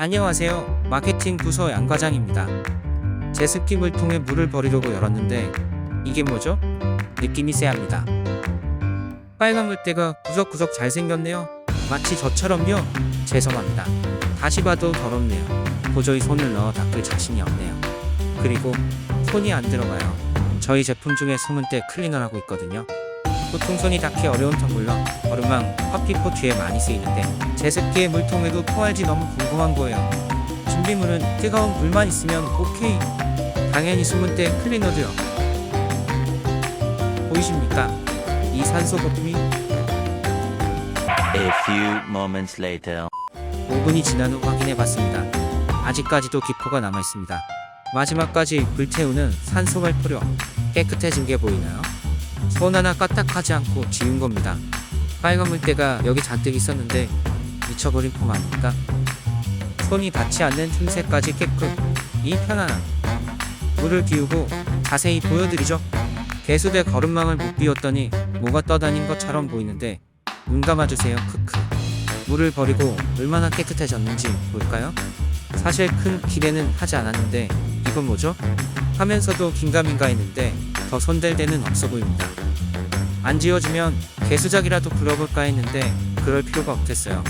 안녕하세요. 마케팅 부서 양 과장입니다. 제습기 물통에 물을 버리려고 열었는데 이게 뭐죠? 느낌이 쎄합니다. 빨간 물때가 구석구석 잘생겼네요. 마치 저처럼요. 죄송합니다. 다시 봐도 더럽네요. 도저히 손을 넣어 닦을 자신이 없네요. 그리고 손이 안 들어가요. 저희 제품 중에 소문때 클리너라고 있거든요. 보통 손이 닿기 어려운 텀블러, 얼음망, 커피포 뒤에 많이 쓰이는데 제습기의 물통에도 포할지 너무 궁금한 거예요. 준비물은 뜨거운 물만 있으면 오케이. 당연히 숨은 때 클리너도요. 보이십니까? 이 산소 거품이 A few moments later. 5분이 지난 후 확인해 봤습니다. 아직까지도 기포가 남아 있습니다. 마지막까지 불태우는 산소 발포력 깨끗해진 게 보이나요? 손 하나 까딱하지 않고 지운 겁니다. 빨간 물때가 여기 잔뜩 있었는데 미쳐버린 폼 아닙니까? 손이 닿지 않는 틈새까지 깨끗 이 편안함 물을 비우고 자세히 보여드리죠. 개수대 거름망을 못 비웠더니 뭐가 떠다닌 것처럼 보이는데 눈 감아주세요 크크 물을 버리고 얼마나 깨끗해졌는지 볼까요? 사실 큰 기대는 하지 않았는데 이건 뭐죠? 하면서도 긴가민가 했는데 더 손댈 데는 없어 보입니다. 안 지워지면 개수작이라도 불어볼까 했는데 그럴 필요가 없겠어요.